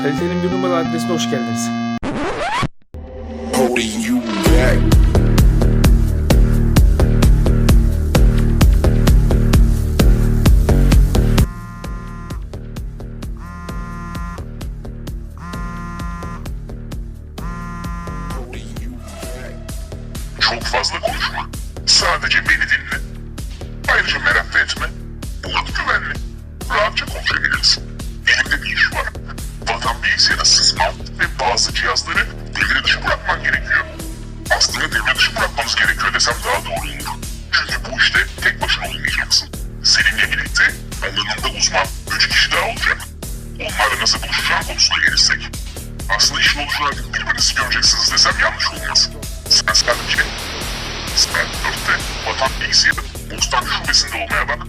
Kalitenin bir numara adresine hoş geldiniz. Çok fazla konuşma. Vatan bilgisayarı sızma ve bazı cihazları devre dışı bırakman gerekiyor. Aslında devre dışı bırakmamız gerekiyor desem daha doğru olur. Çünkü bu işte tek başına olmayacaksın. Seninle birlikte alanında uzman üç kişi daha olacak. Onlarla nasıl buluşacağın konusuna gelirsek. Aslında işin olacağı birbirinizi göreceksiniz desem yanlış olmaz. Sen sadece Saat 4'te Vatan Bilgisayarı Bostan Şubesi'nde olmaya bak.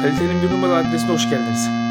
Kalitenin bir numara adresine hoş geldiniz.